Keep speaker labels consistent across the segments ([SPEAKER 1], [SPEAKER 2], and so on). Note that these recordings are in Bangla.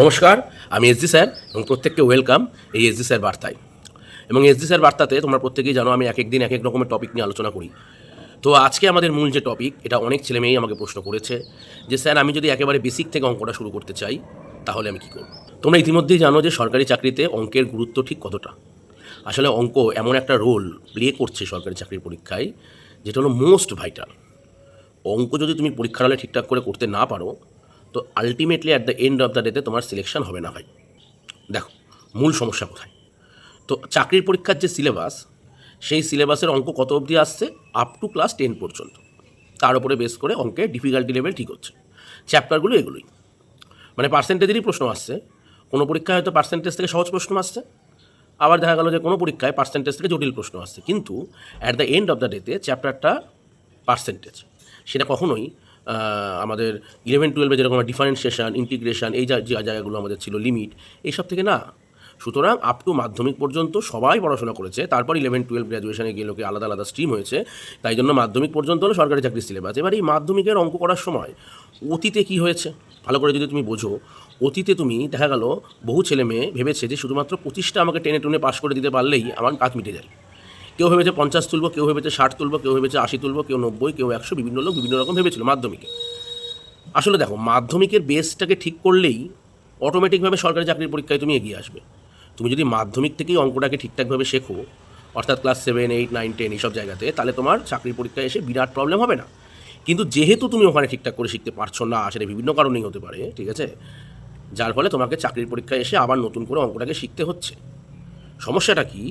[SPEAKER 1] নমস্কার, আমি এসজি স্যার এবং প্রত্যেককে ওয়েলকাম এই এসজি স্যার বার্তায়। এবং এসজি স্যার বার্তাতে তোমরা প্রত্যেকেই জানো আমি এক এক দিন এক এক রকমের টপিক নিয়ে আলোচনা করি। তো আজকে আমাদের মূল যে টপিক এটা অনেক ছেলে মেয়েই আমাকে প্রশ্ন করেছে যে, স্যার, আমি যদি একেবারে বেসিক থেকে অঙ্কটা শুরু করতে চাই, তাহলে আমি কী করব? তোমরা ইতিমধ্যেই জানো যে, সরকারি চাকরিতে অঙ্কের গুরুত্ব ঠিক কতটা? আসলে অঙ্ক এমন একটা রোল প্লে করছে সরকারি চাকরির পরীক্ষায়, যেটা হলো মোস্ট ভাইটাল অঙ্ক যদি তুমি পরীক্ষার হলে ঠিকঠাক করে করতে না পারো তো ultimately at the end of the ডেতে তোমার সিলেকশন হবে না ভাই। দেখো, মূল সমস্যা কোথায়? তো চাকরির পরীক্ষার যে সিলেবাস সেই সিলেবাসের অঙ্ক কত অবধি আসছে? আপ টু ক্লাস টেন পর্যন্ত। তার উপরে বেস করে অঙ্কের ডিফিকাল্টি লেভেল ঠিক হচ্ছে। চ্যাপ্টারগুলো এগুলোই। মানে পার্সেন্টেজেরই প্রশ্ন আসছে। কোনো পরীক্ষায় হয়তো পার্সেন্টেজ থেকে সহজ প্রশ্ন আসছে। আবার দেখা গেল যে কোনো পরীক্ষায় পার্সেন্টেজ থেকে জটিল প্রশ্ন আসছে। কিন্তু at the end of the ডেতে চ্যাপ্টারটা পার্সেন্টেজ সেটা কখনোই আমাদের ইলেভেন টুয়েলভে যেরকম ডিফারেন্সিয়েশন ইন্টিগ্রেশন এই জায়গাগুলো আমাদের ছিল লিমিট এইসব থেকে না, সুতরাং আপ টু মাধ্যমিক পর্যন্ত সবাই পড়াশোনা করেছে, তারপর ইলেভেন টুয়েলভ গ্র্যাজুয়েশনে গিয়ে লোকে আলাদা আলাদা স্ট্রিম হয়েছে, তাই জন্য মাধ্যমিক পর্যন্ত হলো সরকারি চাকরির সিলেবাস এবার এই মাধ্যমিকের অঙ্ক করার সময় অতীতে কি হয়েছে? ভালো করে যদি তুমি বোঝো। অতীতে তুমি, দেখা গেল, বহু ছেলে মেয়ে ভেবেছে যে শুধুমাত্র পঁচিশটা আমাকে টেনে টুনে পাশ করে দিতে পারলেই আমার কাজ মিটে যায়। কেউ ভেবেছে পঞ্চাশ তুলবো, কেউ ভেবেছে ষাট তুলবো, কেউ ভেবেছে আশি তুলবো, কেউ নব্বই, কেউ একশো, বিভিন্ন লোক, বিভিন্ন রকম ভেবেছিল মাধ্যমিকে। আসলে দেখো, মাধ্যমিকের বেসটাকে ঠিক করলেই অটোমেটিকভাবে সরকারি চাকরির পরীক্ষায় তুমি এগিয়ে আসবে। তুমি যদি মাধ্যমিক থেকেই অঙ্কটাকে ঠিকঠাকভাবে শেখো, অর্থাৎ class seven eight nine ten এইসব জায়গাতে, তাহলে তোমার চাকরির পরীক্ষায় এসে বিরাট প্রবলেম হবে না। কিন্তু যেহেতু তুমি ওখানে ঠিকঠাক করে শিখতে পারছ না, সেটা বিভিন্ন কারণেই হতে পারে, ঠিক আছে? যার ফলে তোমাকে চাকরির পরীক্ষায় এসে আবার নতুন করে অঙ্কটাকে শিখতে হচ্ছে। সমস্যাটা কি?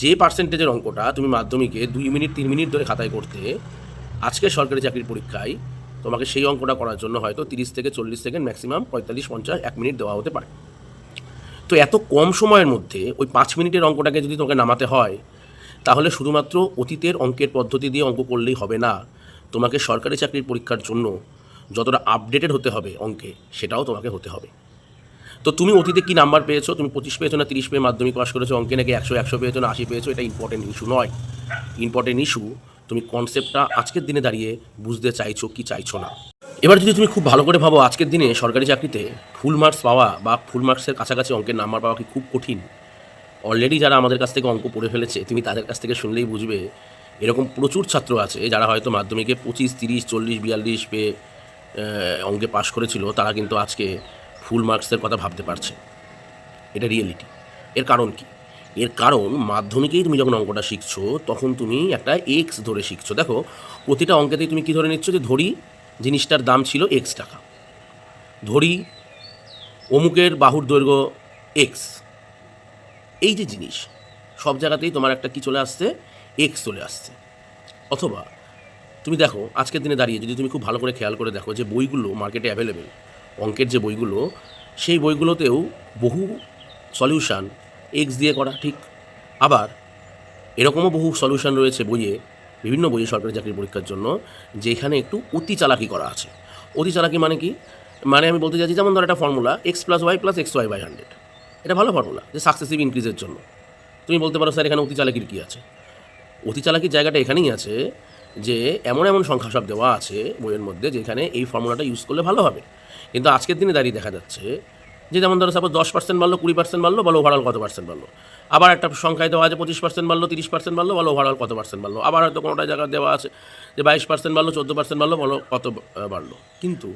[SPEAKER 1] যে পার্সেন্টেজের অঙ্কটা তুমি মাধ্যমিকে দুই মিনিট, তিন মিনিট ধরে খাতায় করতে, আজকে সরকারি চাকরির পরীক্ষায় তোমাকে সেই অঙ্কটা করার জন্য হয়তো তিরিশ থেকে চল্লিশ সেকেন্ড ম্যাক্সিমাম পঁয়তাল্লিশ, পঞ্চাশ, এক মিনিট দেওয়া হতে পারে। তো এত কম সময়ের মধ্যে ওই পাঁচ মিনিটের অঙ্কটাকে যদি তোমাকে নামাতে হয়, তাহলে শুধুমাত্র অতীতের অঙ্কের পদ্ধতি দিয়ে অঙ্ক করলেই হবে না। তোমাকে সরকারি চাকরির পরীক্ষার জন্য যতটা আপডেটেড হতে হবে অঙ্কে, সেটাও তোমাকে হতে হবে। তো তুমি অতীতে কি নাম্বার পেয়েছ? তুমি পঁচিশ পেয়েছ না তিরিশ পেয়ে মাধ্যমিক পাস করেছ? অঙ্কে নাকি একশো একশো পেয়েছ না আশি পেয়েছ? এটা ইম্পর্টেন্ট ইস্যু নয়। ইম্পর্টেন্ট ইস্যু তুমি কনসেপ্টটা আজকের দিনে দাঁড়িয়ে বুঝতে চাইছো কি চাইছো না। এবার যদি তুমি খুব ভালো করে ভাবো আজকের দিনে সরকারি চাকরিতে ফুল মার্কস পাওয়া বা ফুল মার্কসের কাছাকাছি অঙ্কের নাম্বার পাওয়া কি খুব কঠিন? অলরেডি যারা আমাদের কাছ থেকে অঙ্ক পড়ে ফেলেছে, তুমি তাদের কাছ থেকে শুনলেই বুঝবে, এরকম প্রচুর ছাত্র আছে যারা হয়তো মাধ্যমিকে পঁচিশ, তিরিশ, চল্লিশ, বিয়াল্লিশ পেয়ে অঙ্কে পাশ করেছিল, তারা কিন্তু আজকে ফুল মার্কসের কথা ভাবতে পারছে। এটা রিয়েলিটি এর কারণ কি? এর কারণ, মাধ্যমিকেই তুমি যখন অঙ্কটা শিখছো, তখন তুমি একটা এক্স ধরে শিখছো। দেখো, প্রতিটা অঙ্কেতেই তুমি কী ধরে নিচ্ছ? যে ধরি, জিনিসটার দাম ছিল এক্স টাকা। ধরি, অমুকের বাহুর দৈর্ঘ্য এক্স এই যে জিনিস, সব জায়গাতেই তোমার একটা কি চলে আসছে? এক্স চলে আসছে। অথবা, তুমি দেখো, আজকের দিনে দাঁড়িয়ে যদি তুমি খুব ভালো করে খেয়াল করে দেখো যে বইগুলো মার্কেটে অ্যাভেলেবেল অঙ্কের যে বইগুলো, সেই বইগুলোতেও বহু সলিউশান এক্স দিয়ে করা, ঠিক। আবার এরকমও বহু সলিউশন রয়েছে বইয়ে, বিভিন্ন বইয়ে সরকারি চাকরির পরীক্ষার জন্য, যেখানে একটু অতি চালাকি করা আছে। অতি চালাকি মানে কি? মানে আমি বলতে চাইছি, যেমন ধর একটা formula x plus y plus x y by hundred এটা ভালো ফর্মুলা যে সাকসেসিভ ইনক্রিজের জন্য। তুমি বলতে পারো, স্যার, এখানে অতি চালাকির কী আছে? অতি চালাকির জায়গাটা এখানেই আছে যে, এমন এমন সংখ্যা সব দেওয়া আছে বইয়ের মধ্যে, যেখানে এই ফর্মুলাটা ইউজ করলে ভালো হবে। কিন্তু আজকের দিনে দাঁড়িয়ে দেখা যাচ্ছে যে যেমন ধরো সাপোজ দশ পার্সেন্ট বাড়লো, কুড়ি পার্সেন্ট বাড়লো, বলো ওভারঅল কত পার্সেন্ট বাড়লো? আবার একটা সংখ্যায় দেওয়া আছে পঁচিশ পার্সেন্ট বাড়লো, তিরিশ পার্সেন্ট বাড়লো, বলো ওভারঅল কত পার্সেন্ট বাড়লো? আবার হয়তো কোনোটা জায়গায় দেওয়া আছে যে বাইশ পার্সেন্ট বাড়লো, চোদ্দ পার্সেন্ট বাড়লো, বলো কত বাড়লো? কিন্তু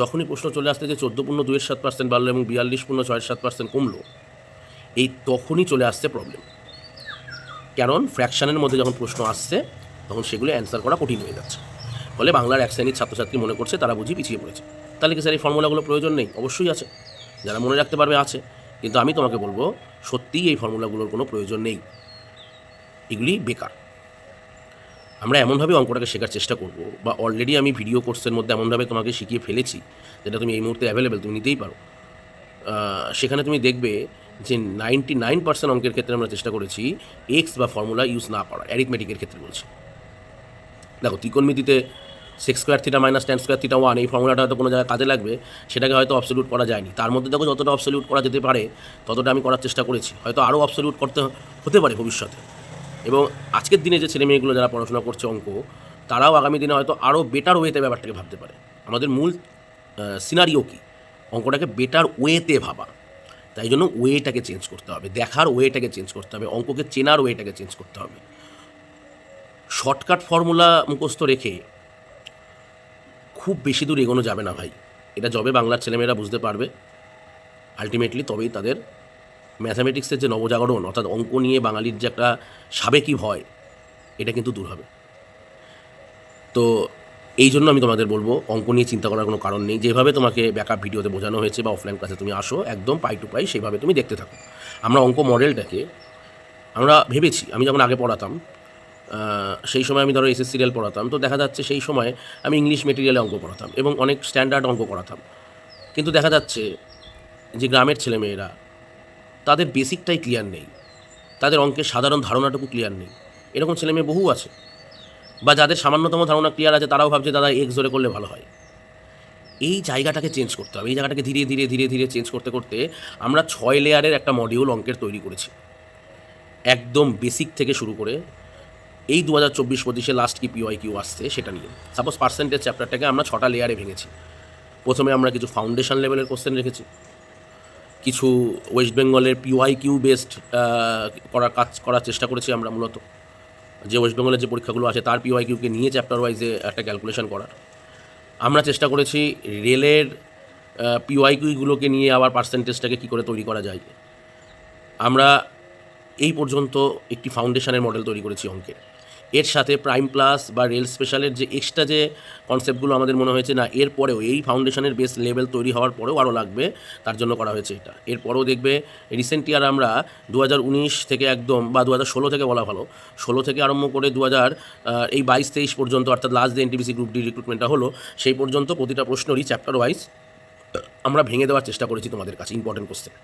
[SPEAKER 1] যখনই প্রশ্ন চলে আসতে যে চোদ্দ পূর্ণ দুয়ের সাত পার্সেন্ট বাড়লো এবং বিয়াল্লিশ পূর্ণ ছয়ের সাত পার্সেন্ট কমলো, এই তখনই চলে আসছে প্রবলেম কারণ ফ্র্যাকশানের মধ্যে যখন প্রশ্ন আসছে, তখন সেগুলো অ্যান্সার করা কঠিন হয়ে যাচ্ছে। ফলে বাংলার এক শ্রেণির ছাত্রছাত্রী মনে করছে তারা বুঝি পিছিয়ে পড়েছে। তাহলে কি স্যার এই ফর্মুলাগুলো প্রয়োজন নেই? অবশ্যই আছে। যারা মনে রাখতে পারবে আছে। কিন্তু আমি তোমাকে বলব, সত্যিই এই ফর্মুলাগুলোর কোনো প্রয়োজন নেই। এগুলি বেকার। আমরা এমনভাবে অঙ্কটাকে শেখার চেষ্টা করব বা অলরেডি আমি ভিডিও কোর্সের মধ্যে এমনভাবে তোমাকে শিখিয়ে ফেলেছি যেটা তুমি এই মুহূর্তে অ্যাভেলেবেল তুমি নিতেই পারো। সেখানে তুমি দেখবে যে নাইনটি নাইন পার্সেন্ট অঙ্কের ক্ষেত্রে আমরা চেষ্টা করেছি এক্স বা ফর্মুলা ইউজ না করা অ্যারিথমেটিকের ক্ষেত্রে বলছি। দেখো, ত্রিকোণমিতিতে six square theta minus ten square theta one এই ফর্মুলাটা হয়তো কোনো জায়গায় কাজে লাগবে, সেটাকে হয়তো অবসলিউট করা যায়নি। তার মধ্যে দেখো যতটা অবসলিউট করা যেতে পারে, ততটা আমি করার চেষ্টা করেছি। হয়তো আরও অবসলিউট করতে হতে পারে ভবিষ্যতে। এবং আজকের দিনে যে ছেলেমেয়েগুলো যারা পড়াশোনা করছে অঙ্ক, তারাও আগামী দিনে হয়তো আরও বেটার ওয়েতে ব্যাপারটাকে ভাবতে পারে। আমাদের মূল সিনারিও কী? অঙ্কটাকে বেটার ওয়েতে ভাবা। তাই জন্য ওয়েটাকে চেঞ্জ করতে হবে। দেখার ওয়েটাকে চেঞ্জ করতে হবে। অঙ্ককে চেনার ওয়েটাকে চেঞ্জ করতে হবে। শর্টকাট ফর্মুলা মুখস্থ রেখে খুব বেশি দূর এগোনো যাবে না ভাই। এটা যবে বাংলার ছেলেমেয়েরা বুঝতে পারবে। আলটিমেটলি তবেই তাদের ম্যাথামেটিক্সের যে নবজাগরণ, অর্থাৎ অঙ্ক নিয়ে বাঙালির যে একটা সাবেকি ভয়, এটা কিন্তু দূর হবে। তো এই জন্য আমি তোমাদের বলব, অঙ্ক নিয়ে চিন্তা করার কোনো কারণ নেই। যেভাবে তোমাকে ব্যাকআপ ভিডিওতে বোঝানো হয়েছে বা অফলাইন ক্লাসে তুমি আসো, একদম পাই টু পাই সেইভাবে তুমি দেখতে থাকো। আমরা অঙ্ক মডেলটাকে আমরা ভেবেছি, আমি যখন আগে পড়াতাম সেই সময় আমি ধরো এসএস সিরিয়াল পড়াতাম, তো দেখা যাচ্ছে সেই সময় আমি ইংলিশ মেটেরিয়ালে অঙ্ক পড়াতাম এবং অনেক স্ট্যান্ডার্ড অঙ্ক করাতাম কিন্তু দেখা যাচ্ছে যে গ্রামের ছেলেমেয়েরা, তাদের বেসিকটাই ক্লিয়ার নেই। তাদের অঙ্কের সাধারণ ধারণাটুকু ক্লিয়ার নেই। এরকম ছেলেমেয়ে বহু আছে। বা যাদের সামান্যতম ধারণা ক্লিয়ার আছে, তারাও ভাবছে দাদা এক্স জোরে করলে ভালো হয়। এই জায়গাটাকে চেঞ্জ করতে হবে। এই জায়গাটাকে ধীরে ধীরে ধীরে ধীরে চেঞ্জ করতে করতে আমরা ছয় লেয়ারের একটা মডিউল অঙ্কের তৈরি করেছি। একদম বেসিক থেকে শুরু করে এই দু হাজার চব্বিশ পঁচিশে লাস্ট কি পিওয়াই কিউ আসছে সেটা নিয়ে। সাপোজ পার্সেন্টেজ চ্যাপ্টারটাকে আমরা ছটা লেয়ারে ভেঙেছি। প্রথমে আমরা কিছু ফাউন্ডেশন লেভেলের কোশ্চেন রেখেছি। কিছু ওয়েস্ট বেঙ্গলের পিওয়াই কিউ বেসড করার কাজ করার চেষ্টা করেছি আমরা মূলত। যে ওয়েস্ট বেঙ্গলের যে পরীক্ষাগুলো আছে তার পিওয়াই কিউকে নিয়ে চ্যাপ্টার ওয়াইজে একটা ক্যালকুলেশন করার। আমরা চেষ্টা করেছি রেলের পিওয়াই কিউগুলোকে নিয়ে আবার পার্সেন্টেজটাকে কী করে তৈরি করা যায়। আমরা এই পর্যন্ত একটি ফাউন্ডেশনের মডেল তৈরি করেছি অঙ্কের। এর সাথে প্রাইম প্লাস বা রেল স্পেশালের যে এক্সট্রা যে কনসেপ্টগুলো আমাদের মনে হয়েছে, না এরপরেও এই ফাউন্ডেশনের বেস লেভেল তৈরি হওয়ার পরেও আরও লাগবে, তার জন্য করা হয়েছে এটা। এরপরেও দেখবে রিসেন্ট ইয়ার আমরা দু হাজার উনিশ থেকে একদম বা দু থেকে বলা ভালো, ষোলো থেকে আরম্ভ করে দু হাজার এই বাইশ তেইশ পর্যন্ত, অর্থাৎ লাস্ট যে এনটিপিসি গ্রুপ ডি রিক্রুটমেন্টটা হলো, সেই পর্যন্ত প্রতিটা প্রশ্নরই চ্যাপ্টার ওয়াইজ আমরা ভেঙে দেওয়ার চেষ্টা করেছি তোমাদের কাছে ইম্পর্টেন্ট কোশ্চেন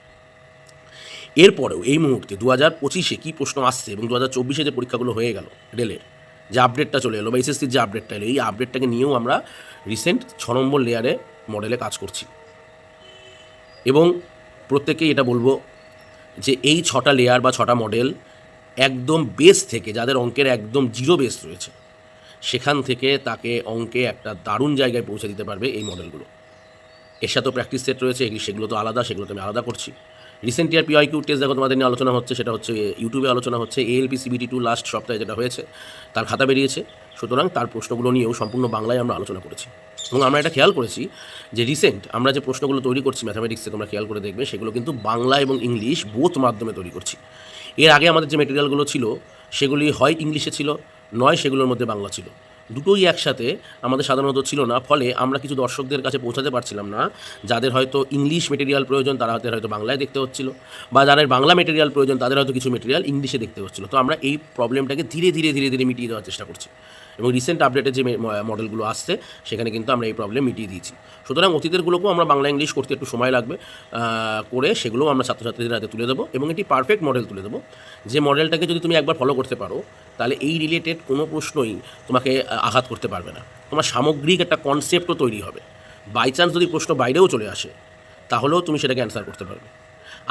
[SPEAKER 1] এরপরেও এই মুহূর্তে দু হাজার পঁচিশে কী প্রশ্ন আসছে এবং দু হাজার চব্বিশে যে পরীক্ষাগুলো হয়ে গেল রেলের, যে আপডেটটা চলে এলো বা এসএসসির যে আপডেটটা এলো, এই আপডেটটাকে নিয়েও আমরা রিসেন্ট ছ নম্বর লেয়ারে মডেলে কাজ করছি। এবং প্রত্যেকেই এটা বলব যে এই ছটা লেয়ার বা ছটা মডেল একদম বেস থেকে, যাদের অঙ্কের একদম জিরো বেস রয়েছে, সেখান থেকে তাকে অঙ্কে একটা দারুণ জায়গায় পৌঁছে দিতে পারবে এই মডেলগুলো এর সাথেও প্র্যাকটিস সেট রয়েছে সেগুলো তো আলাদা, সেগুলো তো আমি আলাদা করছি। Recent year P I Q test দেখো তোমাদের নিয়ে আলোচনা হচ্ছে, সেটা হচ্ছে ইউটিউবে আলোচনা হচ্ছে এএলপি সিবিটি টু লাস্ট সপ্তাহে যেটা হয়েছে, তার খাতা বেরিয়েছে। সুতরাং তার প্রশ্নগুলো নিয়েও সম্পূর্ণ বাংলায় আমরা আলোচনা করেছি। এবং আমরা এটা খেয়াল করেছি যে রিসেন্ট আমরা যে প্রশ্নগুলো তৈরি করছি ম্যাথামেটিক্সে তোমরা খেয়াল করে দেখবে, সেগুলো কিন্তু বাংলা এবং ইংলিশ বোথ মাধ্যমে তৈরি করছি। এর আগে আমাদের যে মেটেরিয়ালগুলো ছিল, সেগুলি হয় ইংলিশে ছিল, নয় সেগুলোর মধ্যে বাংলা ছিল। দুটোই একসাথে আমাদের সাধারণত ছিল না। ফলে আমরা কিছু দর্শকদের কাছে পৌঁছাতে পারছিলাম না। যাদের হয়তো ইংলিশ মেটেরিয়াল প্রয়োজন, তারা হয়তো হয়তো বাংলায় দেখতে হচ্ছিল। বা যাদের বাংলা মেটেরিয়াল প্রয়োজন, তাদের হয়তো কিছু মেটেরিয়াল ইংলিশে দেখতে হচ্ছিল। তো আমরা এই প্রবলেমটাকে ধীরে ধীরে ধীরে ধীরে মিটিয়ে দেওয়ার চেষ্টা করছি। এবং রিসেন্ট আপডেটে যে মডেলগুলো আসছে, সেখানে কিন্তু আমরা এই প্রবলেম মিটিয়ে দিয়েছি। সুতরাং অতীতেরগুলোকেও আমরা বাংলা ইংলিশ করতে একটু সময় লাগবে করে সেগুলোও আমরা ছাত্রছাত্রীদের হাতে তুলে দেবো এবং একটি পারফেক্ট মডেল তুলে দেবো। যে মডেলটাকে যদি তুমি একবার ফলো করতে পারো, তাহলে এই রিলেটেড কোনো প্রশ্নই তোমাকে আঘাত করতে পারবে না। তোমার সামগ্রিক একটা কনসেপ্টও তৈরি হবে। বাই চান্স যদি প্রশ্ন বাইরেও চলে আসে, তাহলেও তুমি সেটাকে অ্যান্সার করতে পারবে।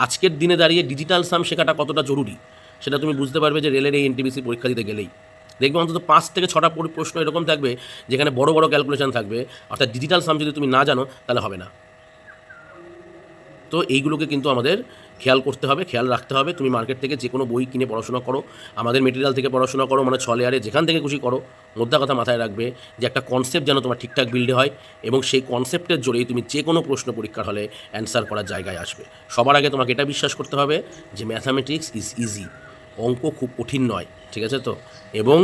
[SPEAKER 1] আজকের দিনে দাঁড়িয়ে ডিজিটাল সাম শেখাটা কতটা জরুরি, সেটা তুমি বুঝতে পারবে যে রেলের এই এনটিবিসি পরীক্ষা দিতে গেলেই। দেখবে অন্তত পাঁচ থেকে ছটা পরি- প্রশ্ন এরকম থাকবে, যেখানে বড় বড় ক্যালকুলেশন থাকবে। অর্থাৎ ডিজিটাল সাম যদি তুমি না জানো, তাহলে হবে না। তো এইগুলোকে কিন্তু আমাদের খেয়াল করতে হবে, খেয়াল রাখতে হবে। তুমি মার্কেট থেকে যে কোনো বই কিনে পড়াশোনা করো। আমাদের মেটেরিয়াল থেকে পড়াশোনা করো মানে ছ লেয়ারে যেখান থেকে খুশি করো, মোদ্দা কথা মাথায় রাখবে যে একটা কনসেপ্ট যেন তোমার ঠিকঠাক বিল্ডে হয় এবং সেই কনসেপ্টের জোরেই তুমি যে কোনো প্রশ্ন পরীক্ষার হলে অ্যান্সার করার জায়গায় আসবে। সবার আগে তোমাকে এটা বিশ্বাস করতে হবে যে ম্যাথামেটিক্স ইজ ইজি অঙ্ক খুব কঠিন নয়, ঠিক আছে তো? এবং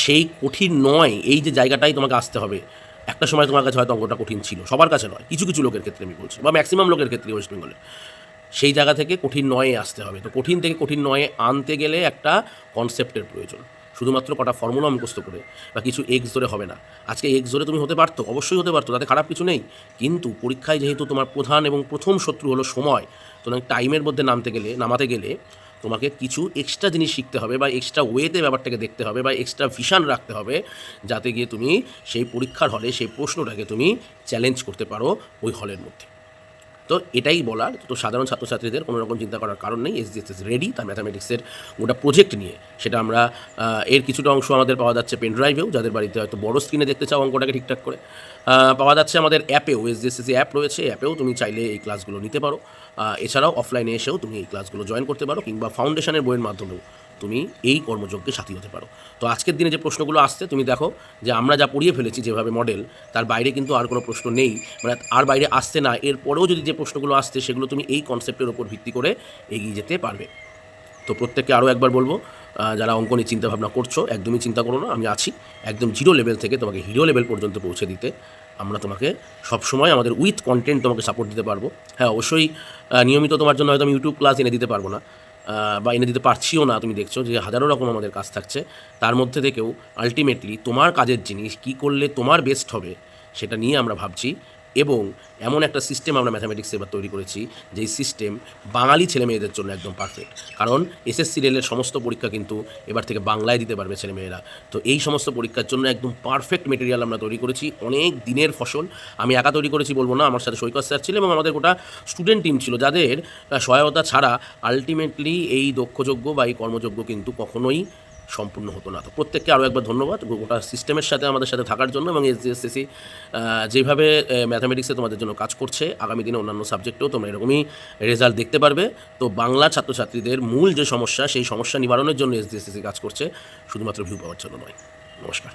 [SPEAKER 1] সেই কঠিন নয়, এই যে জায়গাটাই তোমাকে আসতে হবে। একটা সময় তোমার কাছে হয়তো অঙ্কটা কঠিন ছিল, সবার কাছে নয়, কিছু কিছু লোকের ক্ষেত্রে আমি বলছি, বা ম্যাক্সিমাম লোকের ক্ষেত্রে ওয়েস্ট বেঙ্গলে সেই জায়গা থেকে কঠিন নয়ে আসতে হবে। তো কঠিন থেকে কঠিন নয়ে আনতে গেলে একটা কনসেপ্টের প্রয়োজন। শুধুমাত্র কটা ফর্মুলা মুখস্থ করে, বা কিছু এক্স ধরে হবে না। আজকে এক্স ধরে তুমি হতে পারতো, অবশ্যই হতে পারতো, তাতে খারাপ কিছু নেই। কিন্তু পরীক্ষায় যেহেতু তোমার প্রধান এবং প্রথম শত্রু হলো সময় সুতরাং টাইমের মধ্যে নামতে গেলে, নামাতে গেলে তোমাকে কিছু এক্সট্রা জিনিস শিখতে হবে বা এক্সট্রা ওয়েতে ব্যাপারটাকে দেখতে হবে বা এক্সট্রা ভিশন রাখতে হবে যাতে গিয়ে তুমি সেই পরীক্ষার হলে সেই প্রশ্নটাকে তুমি চ্যালেঞ্জ করতে পারো ওই হলের মধ্যে। তো এটাই বলার, তো সাধারণ ছাত্রছাত্রীদের কোনো রকম চিন্তা করার কারণ নেই এসডিএসএস রেডি তার ম্যাথামেটিক্সের গোটা প্রজেক্ট নিয়ে। সেটা আমরা এর কিছুটা অংশ আমাদের পাওয়া যাচ্ছে পেন ড্রাইভেও যাদের বাড়িতে হয়তো বড় স্ক্রিনে দেখতে চাও অঙ্কটাকে ঠিকঠাক করে। পাওয়া যাচ্ছে আমাদের অ্যাপেও এসডিএসএস অ্যাপ রয়েছে অ্যাপেও তুমি চাইলে এই ক্লাসগুলো নিতে পারো। এছাড়াও অফলাইনে এসেও তুমি এই ক্লাসগুলো জয়েন করতে পারো, কিংবা ফাউন্ডেশনের বইয়ের মাধ্যমেও। তুমি এই কর্মযজ্ঞে সাথী হতে পারো। তো আজকের দিনে যে প্রশ্নগুলো আসছে, তুমি দেখো যে আমরা যা পড়িয়ে ফেলেছি যেভাবে মডেল তার বাইরে কিন্তু আর কোনো প্রশ্ন নেই। মানে আর বাইরে আসছে না, এরপরেও যদি যে প্রশ্নগুলো আসছে, সেগুলো তুমি এই কনসেপ্টের ওপর ভিত্তি করে এগিয়ে যেতে পারবে। তো প্রত্যেককে আরও একবার বলব যারা অঙ্ক নিয়ে চিন্তাভাবনা করছ, একদমই চিন্তা করো না, আমি আছি। একদম জিরো লেভেল থেকে তোমাকে হিরো লেভেল পর্যন্ত পৌঁছে দিতে আমরা তোমাকে সবসময় আমাদের উইথ কন্টেন্ট তোমাকে সাপোর্ট দিতে পারব। হ্যাঁ অবশ্যই নিয়মিত তোমার জন্য হয়তো আমি ইউটিউব ক্লাস এনে দিতে পারব না। বা এনে দিতে পারছিও না, তুমি দেখছ যে হাজারো রকম আমাদের কাজ থাকছে। তার মধ্যে থেকেও আলটিমেটলি তোমার কাজের জিনিস কি করলে তোমার বেস্ট হবে, সেটা নিয়ে আমরা ভাবছি। এবং এমন একটা সিস্টেম আমরা ম্যাথামেটিক্সে এবার তৈরি করেছি, যেই সিস্টেম বাঙালি ছেলে মেয়েদের জন্য একদম পারফেক্ট কারণ এসএসসি রেলের সমস্ত পরীক্ষা কিন্তু এবার থেকে বাংলায় দিতে পারবে ছেলেমেয়েরা। তো এই সমস্ত পরীক্ষার জন্য একদম পারফেক্ট মেটেরিয়াল আমরা তৈরি করেছি, অনেক দিনের ফসল। আমি একা তৈরি করেছি বলব না, আমার সাথে সৈকত স্যার ছিল এবং আমাদের গোটা স্টুডেন্ট টিম ছিল, যাদের সহায়তা ছাড়া আলটিমেটলি এই দক্ষযোগ্য বা এই কর্মযোগ্য কিন্তু কখনোই সম্পূর্ণ হতো না। তো প্রত্যেককে আরও একবার ধন্যবাদ। গোটা সিস্টেমের সাথে, আমাদের সাথে থাকার জন্য এবং এসজিএসএসি যেভাবে ম্যাথামেটিক্সে তোমাদের জন্য কাজ করছে, আগামী দিনে অন্যান্য সাবজেক্টেও তোমরা এরকমই রেজাল্ট দেখতে পারবে। তো বাংলা ছাত্রছাত্রীদের মূল যে সমস্যা, সেই সমস্যা নিবারণের জন্য এসজিএসএসি কাজ করছে, শুধুমাত্র ভিউ পাওয়ার জন্য নয়। নমস্কার।